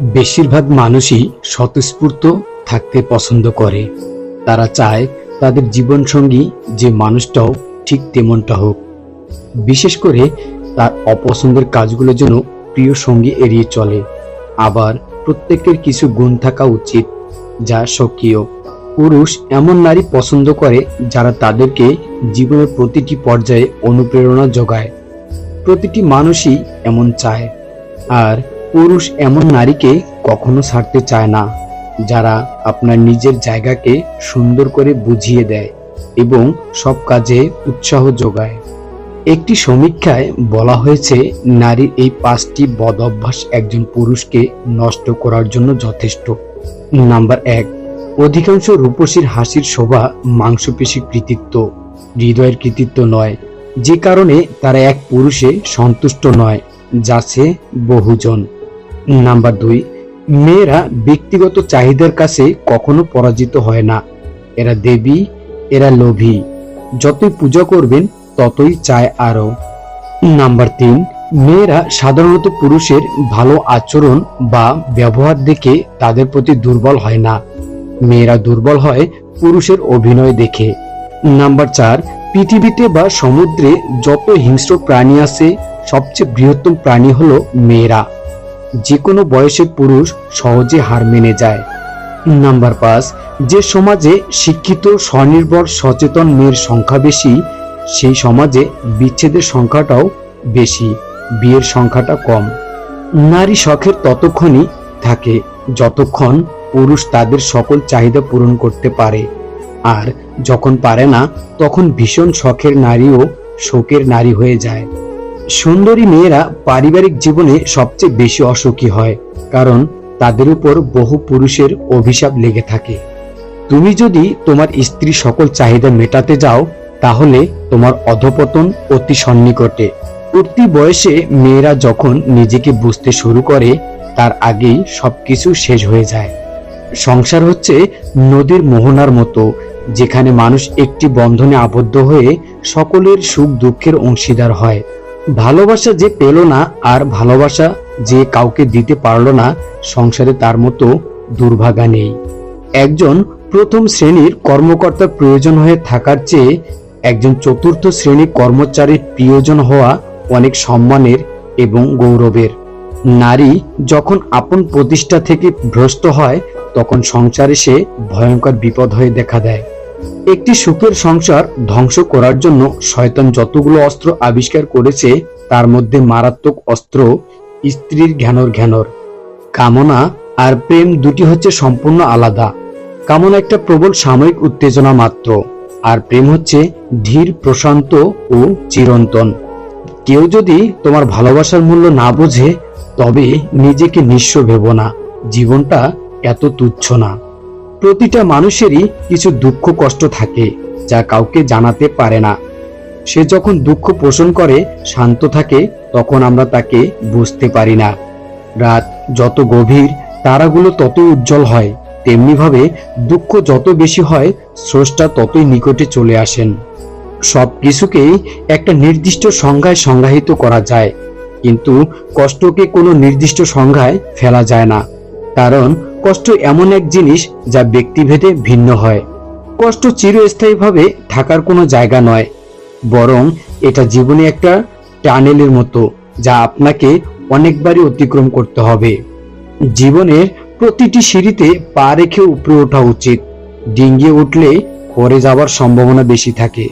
বেশিরভাগ মানুষই স্বতঃস্ফূর্ত থাকতে পছন্দ করে। তারা চায় তাদের জীবনসঙ্গী যে মানুষটাও ঠিক তেমনটা হোক। বিশেষ করে তার অপছন্দের কাজগুলোর জন্য প্রিয় সঙ্গী এড়িয়ে চলে। আবার প্রত্যেকের কিছু গুণ থাকা উচিত যা স্বকীয়। পুরুষ এমন নারী পছন্দ করে যারা তাদেরকে জীবনের প্রতিটি পর্যায়ে অনুপ্রেরণা যোগায়। প্রতিটি মানুষই এমন চায়। আর পুরুষ এমন নারীকে কখনো ছাড়তে চায় না, যারা আপনার নিজের জায়গাকে সুন্দর করে বুঝিয়ে দেয় এবং সব কাজে উৎসাহ যোগায়। একটি সমীক্ষায় বলা হয়েছে, নারীর এই পাঁচটি বদ অভ্যাস একজন পুরুষকে নষ্ট করার জন্য যথেষ্ট। নাম্বার এক, অধিকাংশ রূপসীর হাসির শোভা মাংসপেশী কৃতিত্ব, হৃদয়ের কৃতিত্ব নয়, যে কারণে তারা এক পুরুষে সন্তুষ্ট নয় যাচ্ছে বহুজন। নাম্বার দুই, মেয়েরা ব্যক্তিগত চাহিদার কাছে কখনো পরাজিত হয় না। এরা দেবী, এরা লোভী। যতই পূজা করবেন, ততই চায় আরও। নাম্বার তিন, মেয়েরা সাধারণত পুরুষের ভালো আচরণ বা ব্যবহার দেখে তাদের প্রতি দুর্বল হয় না। মেয়েরা দুর্বল হয় পুরুষের অভিনয় দেখে। নাম্বার চার, পৃথিবীতে বা সমুদ্রে যত হিংস্র প্রাণী আছে, সবচেয়ে বৃহত্তম প্রাণী হলো মেয়েরা। যে কোনো বয়সে পুরুষ সহজে হার মেনে যায়। নাম্বার পাঁচ, যে সমাজে শিক্ষিত, স্বনির্ভর, সচেতন মেয়ের সংখ্যা বেশি, সেই সমাজে বিচ্ছেদের সংখ্যাটাও বেশি, বিয়ের সংখ্যাটা কম। নারী শখের ততক্ষণই থাকে, যতক্ষণ পুরুষ তাদের সকল চাহিদা পূরণ করতে পারে। আর যখন পারে না, তখন ভীষণ শখের নারীও শোকের নারী হয়ে যায়। সুন্দরী মেয়েরা পারিবারিক জীবনে সবচেয়ে বেশি অসুখী হয়, কারণ তাদের উপর বহু পুরুষের অভিশাপ লেগে থাকে। তুমি যদি তোমার স্ত্রী সকল চাহিদা মেটাতে যাও, তাহলে তোমার অধপতন অতি সন্নিকটে। উঠতি বয়সে মেয়েরা যখন নিজেকে বুঝতে শুরু করে, তার আগেই সবকিছু শেষ হয়ে যায়। সংসার হচ্ছে নদীর মোহনার মতো, যেখানে মানুষ একটি বন্ধনে আবদ্ধ হয়ে সকলের সুখ দুঃখের অংশীদার হয়। ভালোবাসা যে পেল না আর ভালোবাসা যে কাউকে দিতে পারল না, সংসারে তার মতো দুর্ভাগা নেই। একজন প্রথম শ্রেণির কর্মকর্তার প্রয়োজন হয়ে থাকার চেয়ে একজন চতুর্থ শ্রেণির কর্মচারীর প্রিয়জন হওয়া অনেক সম্মানের এবং গৌরবের। নারী যখন আপন প্রতিষ্ঠা থেকে ভ্রষ্ট হয়, তখন সংসারে সে ভয়ঙ্কর বিপদ হয়ে দেখা দেয়। একটি সুখের সংসার ধ্বংস করার জন্য শয়তান যতগুলো অস্ত্র আবিষ্কার করেছে, তার মধ্যে মারাত্মক অস্ত্র, স্ত্রীর ঘ্যানর ঘ্যানর। কামনা আর প্রেম দুটি হচ্ছে সম্পূর্ণ আলাদা। কামনা একটা প্রবল সাময়িক উত্তেজনা মাত্র, আর প্রেম হচ্ছে ধীর, প্রশান্ত ও চিরন্তন। কেউ যদি তোমার ভালোবাসার মূল্য না বোঝে, তবে নিজেকে নিঃস্ব ভেবো না। জীবনটা এত তুচ্ছ না। প্রতিটা মানুষেরই কিছু দুঃখ, কষ্ট থাকে, যা কাউকে জানাতে পারে না। সে যখন দুঃখ পোষণ করে, শান্ত থাকে, তখন আমরা তাকে বুঝতে পারি না। রাত যত গভীর, তারাগুলো তত উজ্জ্বল হয়, তেমনিভাবে দুঃখ যত বেশি হয়, স্রষ্টা ততই নিকটে চলে আসেন। সব কিছুকেই একটা নির্দিষ্ট সংজ্ঞায় সংজ্ঞায়িত করা যায়, কিন্তু কষ্টকে কোনো নির্দিষ্ট সংজ্ঞায় ফেলা যায় না। কারণ কষ্ট এমন এক জিনিস যা ব্যক্তিভেদে ভিন্ন হয়। কষ্ট চিরস্থায়ীভাবে থাকার কোনো জায়গা নয়, বরং এটা জীবনে একটা টানেলের মতো যা আপনাকে অনেকবারই অতিক্রম করতে হবে। জীবনের প্রতিটি সিঁড়িতে পা রেখে উপরে ওঠা উচিত। ডিঙ্গিয়ে উঠলে পরে যাওয়ার সম্ভাবনা বেশি থাকে।